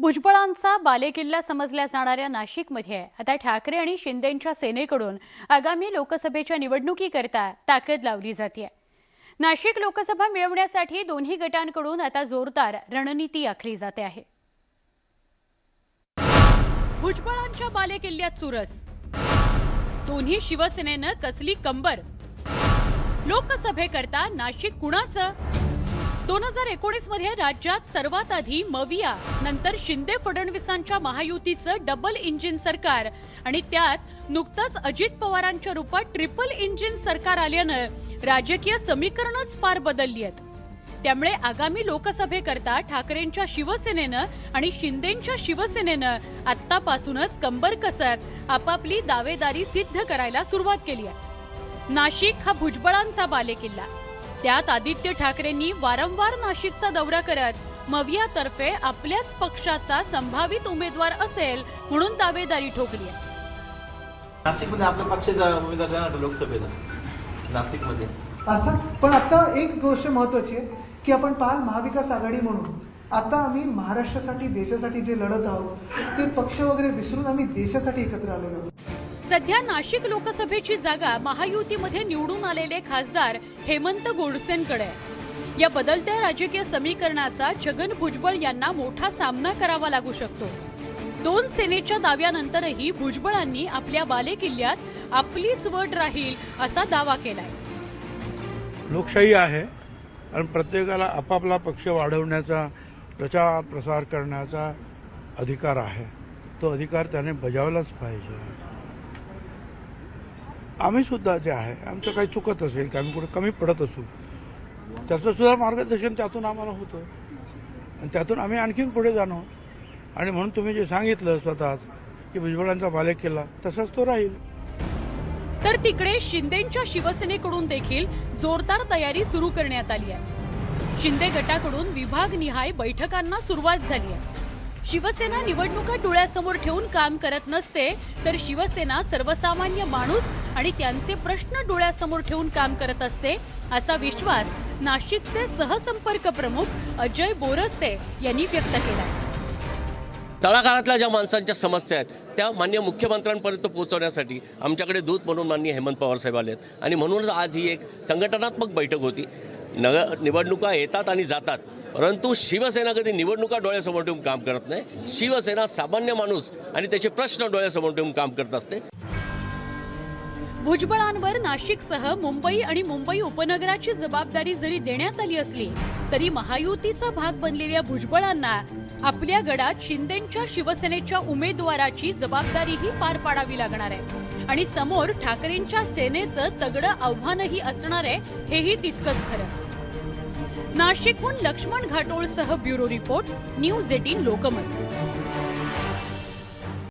भुजबळांचा बालेकिल्ला समजल्या जाणाऱ्या नाशिकमध्ये आता ठाकरे आणि शिंदेंच्या सेनेकडून आगामी लोकसभेच्या निवडणुकीकरता ताकद लावली जाते. नाशिक लोकसभा मिळवण्यासाठी दोन्ही गटांकडून आता जोरदार रणनीती आखली जाते आहे. भुजबळांच्या बालेकिल्ल्यात चुरस. दोन्ही शिवसेनेनं कसली कंबर? लोकसभेकरता नाशिक कुणाचं? दोन हजार एकोणीसमध्ये राज्यात सर्वात आधी मविया नंतर शिंदे फडणवीसांच्या महायुतीचं डबल इंजिन सरकार आणि त्यात नुकतंच अजित पवारांच्या रूपात ट्रिपल इंजिन सरकार आल्यानं राजकीय समीकरणच फार बदलली आहेत. त्यामुळे आगामी लोकसभेकरता ठाकरेंच्या शिवसेनेनं आणि शिंदेंच्या शिवसेनेनं आत्तापासूनच कंबर कसत आपापली दावेदारी सिद्ध करायला सुरुवात केली आहे. नाशिक हा भुजबळांचा बालेकिल्ला. त्यात आदित्य ठाकरेंनी वारंवार नाशिकचा दौरा करत मवियातर्फे आपल्याच पक्षाचा संभावित उमेदवार असेल म्हणून दावेदारी ठोकली आहे. नाशिकमध्ये आपल्या पक्षाचा उमेदवार आहे ना लोकसभेला नाशिकमध्ये. अर्थात पण आता एक गोष्ट महत्वाची आहे की आपण पाहाल महाविकास आघाडी म्हणून आता आम्ही महाराष्ट्रासाठी देशासाठी जे लढत आहोत ते पक्ष वगैरे विसरून आम्ही देशासाठी एकत्र आलेलो आहोत. सध्या नाशिक लोकसभेची जागा महायुतीमध्ये निवडून आलेले खासदार हेमंत गोडसेंकडे आहे. या बदलत्या राजकीय समीकरणाचा छगन भुजबळ यांना मोठा सामना करावा लागू शकतो. दोन सेनेच्या दाव्यानंतरही भुजबळांनी आपल्या बालेकिल्ल्यात आपलीच वट राहील असा दावा केलाय. लोकशाही आहे आणि प्रत्येकाला आपापला पक्ष वाढवण्याचा प्रचार प्रसार करण्याचा अधिकार आहे. तो अधिकार त्याने बजावलाच पाहिजे. आम्ही सुद्धा जे आहे आमचं काही चुकत असेल की आम्ही कुठे कमी पडत असू त्याचं सुद्धा मार्गदर्शन त्यातून आम्हाला होतं. आणि त्यातून आम्ही आणखीन पुढे जाणो. आणि म्हणून तुम्ही जे सांगितलं स्वतःच की भुजबळांचा बालेक केला तसाच तो राहील. तर तिकडे शिंदेच्या शिवसेनेकडून देखील जोरदार तयारी सुरू करण्यात आली आहे. शिंदे गटाकडून विभागनिहाय बैठकांना सुरुवात झाली आहे. शिवसेना निवडणुका डोळ्यासमोर ठेवून काम करत नसते तर शिवसेना सर्वसामान्य माणूस आणि त्यांचे प्रश्न डोळ्यासमोर ठेवून काम करत असते असा विश्वास नाशिकचे सहसंपर्क प्रमुख अजय बोरस्ते यांनी व्यक्त केला. तळागाळातल्या ज्या माणसांच्या समस्या आहेत त्या मान्य मुख्यमंत्र्यांपर्यंत पोहोचवण्यासाठी आमच्याकडे दूत म्हणून माननीय हेमंत पवार साहेब आले आहेत आणि म्हणूनच आज ही एक संघटनात्मक बैठक होती. नग निवडणुका येतात आणि जातात. परंतु शिवसेना कधी निवडणुका डोळ्यासमोर ठेवून काम करत नाही. शिवसेना सामान्य माणूस आणि त्याचे प्रश्न डोळ्यासमोर ठेवून काम करत असते. भुजबळांवर नाशिकसह मुंबई आणि मुंबई उपनगराची जबाबदारी जरी देण्यात आली असली तरी महायुतीचा भाग बनलेल्या भुजबळांना आपल्या गडात शिंदेच्या शिवसेनेच्या उमेदवाराची जबाबदारीही पार पाडावी लागणार आहे. आणि समोर ठाकरेंच्या सेनेचं तगडं आव्हानही असणार आहे हेही तितकंच खरं. नाशिकहून Laxman घाटोळसह bureau report news eighteen Lokmat.